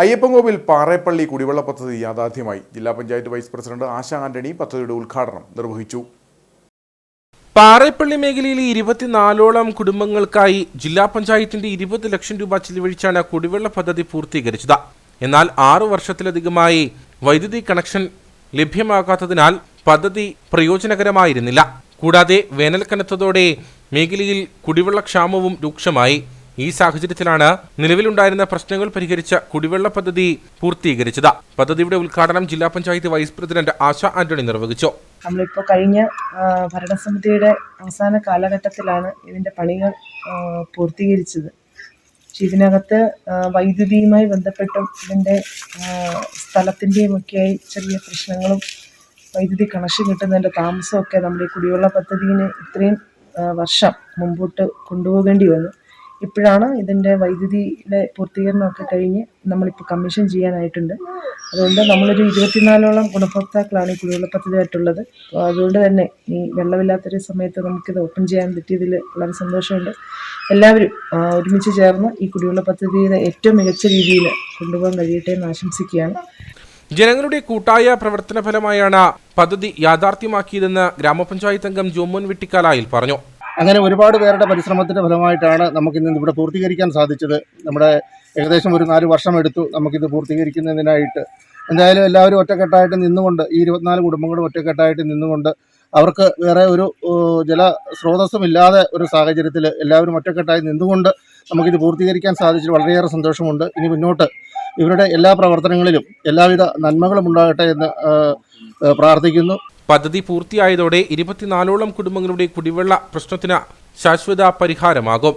അയ്യപ്പൻകോവിൽ പാറേപ്പള്ളി കുടിവെള്ള പദ്ധതി യാഥാർത്ഥ്യമായി. ജില്ലാ പഞ്ചായത്ത് വൈസ് പ്രസിഡന്റ് ആശ ആന്റണി പദ്ധതിയുടെ ഉദ്ഘാടനം നിർവഹിച്ചു. പാറേപ്പള്ളി മേഖലയിലെ ഇരുപത്തിനാലോളം കുടുംബങ്ങൾക്കായി ജില്ലാ പഞ്ചായത്തിന്റെ ഇരുപത് ലക്ഷം രൂപ ചിലവഴിച്ചാണ് കുടിവെള്ള പദ്ധതി പൂർത്തീകരിച്ചത്. എന്നാൽ ആറു വർഷത്തിലധികമായി വൈദ്യുതി കണക്ഷൻ ലഭ്യമാകാത്തതിനാൽ പദ്ധതി പ്രയോജനകരമായിരുന്നില്ല. കൂടാതെ വേനൽ കനത്തതോടെ മേഖലയിൽ കുടിവെള്ളക്ഷാമവും രൂക്ഷമായി. ഈ സാഹചര്യത്തിലാണ് നിലവിലുണ്ടായിരുന്ന പ്രശ്നങ്ങൾ പരിഹരിച്ച കുടിവെള്ള പദ്ധതി പൂർത്തീകരിച്ചത്. പദ്ധതിയുടെ ഉദ്ഘാടനം ജില്ലാ പഞ്ചായത്ത് വൈസ് പ്രസിഡന്റ് ആശ ആന്റണി നിർവഹിച്ചു. നമ്മളിപ്പോൾ കഴിഞ്ഞ ഭരണസമിതിയുടെ അവസാന കാലഘട്ടത്തിലാണ് ഇതിന്റെ പണികൾ പൂർത്തീകരിച്ചത്. പക്ഷെ ഇതിനകത്ത് വൈദ്യുതിയുമായി ബന്ധപ്പെട്ടും ഇതിന്റെ സ്ഥലത്തിന്റെയും ഒക്കെയായി ചെറിയ പ്രശ്നങ്ങളും വൈദ്യുതി കണക്ഷൻ കിട്ടുന്നതിന്റെ താമസമൊക്കെ നമ്മുടെ ഈ കുടിവെള്ള പദ്ധതിയിന് ഇത്രയും വർഷം മുമ്പോട്ട് കൊണ്ടുപോകേണ്ടി വന്നു. ഇപ്പോഴാണ് ഇതിന്റെ വൈദ്യുതിയുടെ പൂർത്തീകരണമൊക്കെ കഴിഞ്ഞ് നമ്മളിപ്പോൾ കമ്മീഷൻ ചെയ്യാനായിട്ടുണ്ട്. അതുകൊണ്ട് നമ്മളൊരു ഇരുപത്തിനാലോളം ഗുണഭോക്താക്കളാണ് ഈ കുടിവെള്ള പദ്ധതിയായിട്ടുള്ളത് അപ്പോൾ അതുകൊണ്ട് തന്നെ ഈ വെള്ളമില്ലാത്തൊരു സമയത്ത് നമുക്കിത് ഓപ്പൺ ചെയ്യാൻ പറ്റിയതിൽ വളരെ സന്തോഷമുണ്ട്. എല്ലാവരും ഒരുമിച്ച് ചേർന്ന് ഈ കുടിവെള്ള പദ്ധതിയുടെ ഏറ്റവും മികച്ച രീതിയിൽ കൊണ്ടുപോകാൻ കഴിയട്ടെ എന്ന് ആശംസിക്കുകയാണ്. ജനങ്ങളുടെ കൂട്ടായ പ്രവർത്തന ഫലമായാണ് പദ്ധതി യാഥാർത്ഥ്യമാക്കിയതെന്ന് ഗ്രാമപഞ്ചായത്ത് അംഗം ജോമോൻ വെട്ടിക്കാലായിൽ പറഞ്ഞു. അങ്ങനെ ഒരുപാട് പേരുടെ പരിശ്രമത്തിന്റെ ഫലമായിട്ടാണ് നമുക്കിന്ന് ഇവിടെ പൂർത്തീകരിക്കാൻ സാധിച്ചത്. നമ്മുടെ ഏകദേശം ഒരു നാല് വർഷം എടുത്തു നമുക്കിത് പൂർത്തീകരിക്കുന്നതിനായിട്ട്. എന്തായാലും എല്ലാവരും ഒറ്റക്കെട്ടായിട്ട് നിന്നുകൊണ്ട് ഈ ഇരുപത്തിനാല് കുടുംബങ്ങളും ഒറ്റക്കെട്ടായിട്ട് നിന്നുകൊണ്ട് അവർക്ക് വേറെ ഒരു ജല സ്രോതസ്സുമില്ലാതെ ഒരു സാഹചര്യത്തിൽ എല്ലാവരും ഒറ്റക്കെട്ടായി നിന്നുകൊണ്ട് നമുക്കിത് പൂർത്തീകരിക്കാൻ സാധിച്ചത് വളരെയേറെ സന്തോഷമുണ്ട്. ഇനി മുന്നോട്ട് ഇവരുടെ എല്ലാ പ്രവർത്തനങ്ങളിലും എല്ലാവിധ നന്മകളും ഉണ്ടാകട്ടെ എന്ന് പ്രാർത്ഥിക്കുന്നു. പദ്ധതി പൂർത്തിയായതോടെ ഇരുപത്തിനാലോളം കുടുംബങ്ങളുടെ കുടിവെള്ള പ്രശ്നത്തിന് ശാശ്വത പരിഹാരമാകും